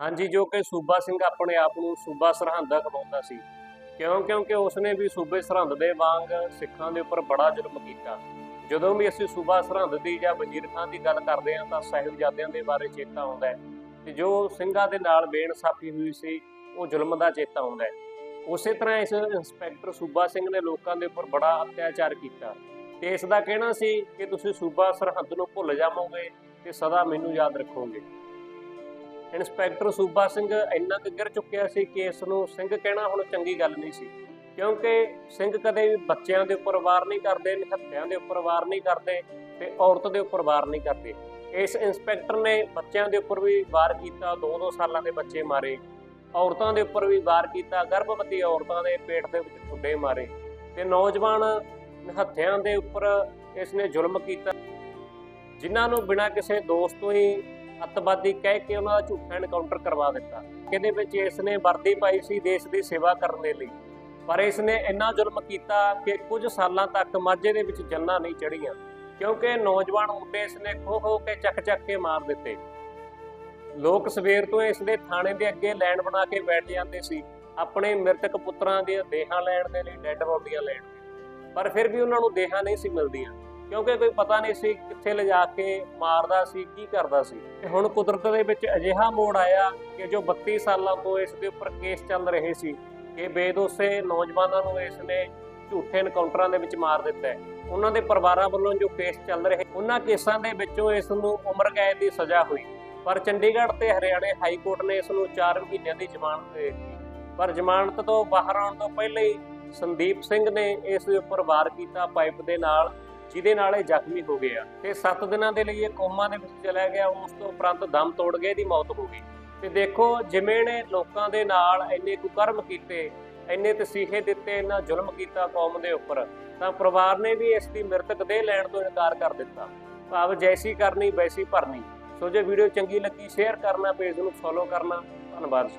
ਹਾਂਜੀ, ਜੋ ਕਿ ਸੂਬਾ ਸਿੰਘ ਆਪਣੇ ਆਪ ਨੂੰ ਸੂਬਾ ਸਰਹੰਦ ਖਵਾਉਂਦਾ ਸੀ। ਕਿਉਂ? ਕਿਉਂਕਿ ਉਸਨੇ ਵੀ ਸੂਬੇ ਸਰਹੰਦ ਦੇ ਵਾਂਗ ਸਿੱਖਾਂ ਦੇ ਉੱਪਰ ਬੜਾ ਜ਼ੁਲਮ ਕੀਤਾ। ਜਦੋਂ ਵੀ ਅਸੀਂ ਸੂਬਾ ਸਰਹੰਦ ਦੀ ਜਾਂ ਵਜ਼ੀਰ ਖਾਨ ਦੀ ਗੱਲ ਕਰਦੇ ਹਾਂ, ਤਾਂ ਸਾਹਿਬਜ਼ਾਦਿਆਂ ਦੇ ਬਾਰੇ ਚੇਤਾ ਆਉਂਦਾ ਹੈ। ਤੇ ਜੋ ਸਿੰਘਾਂ ਦੇ ਨਾਲ ਬੇਇਨਸਾਫੀ ਹੋਈ ਸੀ, ਉਹ ਜ਼ੁਲਮ ਦਾ ਚੇਤਾ ਆਉਂਦਾ ਹੈ। ਉਸੇ ਤਰ੍ਹਾਂ ਇਸ ਇੰਸਪੈਕਟਰ ਸੂਬਾ ਸਿੰਘ ਨੇ ਲੋਕਾਂ ਦੇ ਉੱਪਰ ਬੜਾ ਅਤਿਆਚਾਰ ਕੀਤਾ। ਤੇ ਇਸ ਦਾ ਕਹਿਣਾ ਸੀ ਕਿ ਤੁਸੀਂ ਸੂਬਾ ਸਰਹੰਦ ਨੂੰ ਭੁੱਲ ਜਾਵੋਗੇ ਤੇ ਸਦਾ ਮੈਨੂੰ ਯਾਦ ਰੱਖੋਗੇ। ਇੰਸਪੈਕਟਰ ਸੂਬਾ ਸਿੰਘ ਇੰਨਾ ਕੁ ਗਿਰ ਚੁੱਕਿਆ ਸੀ ਕਿ ਇਸ ਨੂੰ ਸਿੰਘ ਕਹਿਣਾ ਹੁਣ ਚੰਗੀ ਗੱਲ ਨਹੀਂ ਸੀ। ਕਿਉਂਕਿ ਸਿੰਘ ਕਦੇ ਵੀ ਬੱਚਿਆਂ ਦੇ ਉੱਪਰ ਵਾਰ ਨਹੀਂ ਕਰਦੇ ਨਿਹੱਤਿਆਂ ਦੇ ਉੱਪਰ ਵਾਰ ਨਹੀਂ ਕਰਦੇ ਤੇ ਔਰਤ ਦੇ ਉੱਪਰ ਵਾਰ ਨਹੀਂ ਕਰਦੇ। ਇਸ ਇੰਸਪੈਕਟਰ ਨੇ ਬੱਚਿਆਂ ਦੇ ਉੱਪਰ ਵੀ ਵਾਰ ਕੀਤਾ 2-2 ਸਾਲਾਂ ਦੇ ਬੱਚੇ ਮਾਰੇ। ਔਰਤਾਂ ਦੇ ਉੱਪਰ ਵੀ ਵਾਰ ਕੀਤਾ, ਗਰਭਵਤੀ ਔਰਤਾਂ ਦੇ ਪੇਟ ਦੇ ਵਿੱਚ ਠੁੱਡੇ ਮਾਰੇ ਤੇ ਨੌਜਵਾਨ ਨਿਹੱਤਿਆਂ ਦੇ ਉੱਪਰ ਇਸ ਨੇ ਜ਼ੁਲਮ ਕੀਤਾ। ਜਿਨ੍ਹਾਂ ਨੂੰ ਬਿਨਾਂ ਕਿਸੇ ਦੋਸਤ ਤੋਂ ਹੀ ਅੱਤਵਾਦੀ ਕਹਿ ਕੇ ਉਹਨਾਂ ਦਾ ਝੂਠਾ ਐਨਕਾਊਂਟਰ ਕਰਵਾ ਦਿੱਤਾ ਇਹਦੇ ਵਿੱਚ ਇਸ ਨੇ ਵਰਦੀ ਪਾਈ ਸੀ ਦੇਸ਼ ਦੀ ਸੇਵਾ ਕਰਨ ਦੇ ਲਈ। ਪਰ ਇਸ ਨੇ ਇੰਨਾ ਜ਼ੁਲਮ ਕੀਤਾ ਕਿ ਕੁਝ ਸਾਲਾਂ ਤੱਕ ਮਾਝੇ ਦੇ ਵਿੱਚ ਜੰਨਾਂ ਨਹੀਂ ਚੜੀਆਂ ਕਿਉਂਕਿ ਨੌਜਵਾਨ ਮੁੰਡੇ ਇਸ ਨੇ ਖੋ ਖੋ ਕੇ ਚੱਕ ਚੱਕ ਕੇ ਮਾਰ ਦਿੱਤੇ। ਲੋਕ ਸਵੇਰ ਤੋਂ ਇਸ ਦੇ ਥਾਣੇ ਦੇ ਅੱਗੇ ਲਾਈਨ ਬਣਾ ਕੇ ਬੈਠ ਜਾਂਦੇ ਸੀ, ਆਪਣੇ ਮ੍ਰਿਤਕ ਪੁੱਤਰਾਂ ਦੀਆਂ ਦੇਹਾਂ ਲੈਣ ਦੇ ਲਈ, ਡੈੱਡ ਬੋਡੀਆਂ ਲੈਣ ਲਈ। ਪਰ ਫਿਰ ਵੀ ਉਹਨਾਂ ਨੂੰ ਦੇਹਾਂ ਨਹੀਂ ਸੀ ਮਿਲਦੀਆਂ। ਕਿਉਂਕਿ ਕੋਈ ਪਤਾ ਨਹੀਂ ਸੀ ਕਿੱਥੇ ਲਿਜਾ ਕੇ ਮਾਰਦਾ ਸੀ, ਕੀ ਕਰਦਾ ਸੀ। ਤੇ ਹੁਣ ਕੁਦਰਤ ਦੇ ਵਿੱਚ ਅਜਿਹਾ ਮੋੜ ਆਇਆ ਕਿ ਜੋ 32 ਸਾਲਾਂ ਤੋਂ ਇਸ ਦੇ ਉੱਪਰ ਕੇਸ ਚੱਲ ਰਹੇ ਸੀ ਕਿ ਬੇਦੋਸੇ ਨੌਜਵਾਨਾਂ ਨੂੰ ਇਸ ਨੇ ਝੂਠੇ ਐਨਕਾਊਂਟਰਾਂ ਦੇ ਵਿੱਚ ਮਾਰ ਦਿੱਤਾ ਹੈ। ਉਹਨਾਂ ਦੇ ਪਰਿਵਾਰਾਂ ਵੱਲੋਂ ਜੋ ਕੇਸ ਚੱਲ ਰਹੇ, ਉਹਨਾਂ ਕੇਸਾਂ ਦੇ ਵਿੱਚੋਂ ਇਸ ਨੂੰ ਉਮਰ ਕੈਦ ਦੀ ਸਜ਼ਾ ਹੋਈ। ਪਰ ਚੰਡੀਗੜ੍ਹ ਤੇ ਹਰਿਆਣੇ ਹਾਈ ਕੋਰਟ ਨੇ ਇਸ ਨੂੰ 4 ਮਹੀਨਿਆਂ ਦੀ ਜ਼ਮਾਨਤ ਦੇ ਦਿੱਤੀ। ਪਰ ਜ਼ਮਾਨਤ ਤੋਂ ਬਾਹਰ ਆਉਣ ਤੋਂ ਪਹਿਲਾਂ ਹੀ ਸੰਦੀਪ ਸਿੰਘ ਨੇ ਇਸ ਦੇ ਉੱਪਰ ਵਾਰ ਕੀਤਾ ਪਾਈਪ ਦੇ ਨਾਲ। ਜਿਹਦੇ ਨਾਲ ਇਹ ਜ਼ਖਮੀ ਹੋ ਗਿਆ ਤੇ 7 ਦਿਨਾਂ ਦੇ ਲਈ ਇਹ ਕੋਮਾ ਦੇ ਵਿੱਚ ਚਲਾ ਗਿਆ। ਉਸ ਤੋਂ ਉਪਰੰਤ ਦਮ ਤੋੜ ਗਏ ਦੀ ਮੌਤ ਹੋ ਗਈ। ਤੇ ਦੇਖੋ, ਜਿਵੇਂ ਨੇ ਲੋਕਾਂ ਦੇ ਨਾਲ ਇੰਨੇ ਕੁਕਰਮ ਕੀਤੇ, ਇੰਨੇ ਤਸੀਹੇ ਦਿੱਤੇ, ਇੰਨਾ ਜ਼ੁਲਮ ਕੀਤਾ ਕੌਮ ਦੇ ਉੱਪਰ, ਤਾਂ ਪਰਿਵਾਰ ਨੇ ਵੀ ਇਸ ਦੀ ਮ੍ਰਿਤਕ ਦੇਹ ਲੈਣ ਤੋਂ ਇਨਕਾਰ ਕਰ ਦਿੱਤਾ। ਭਾਵ ਜੈਸੀ ਕਰਨੀ, ਵੈਸੀ ਭਰਨੀ। ਸੋ ਜੇ ਵੀਡੀਓ ਚੰਗੀ ਲੱਗੀ, ਸ਼ੇਅਰ ਕਰਨਾ, ਪੇਜ ਨੂੰ ਫੋਲੋ ਕਰਨਾ। ਧੰਨਵਾਦ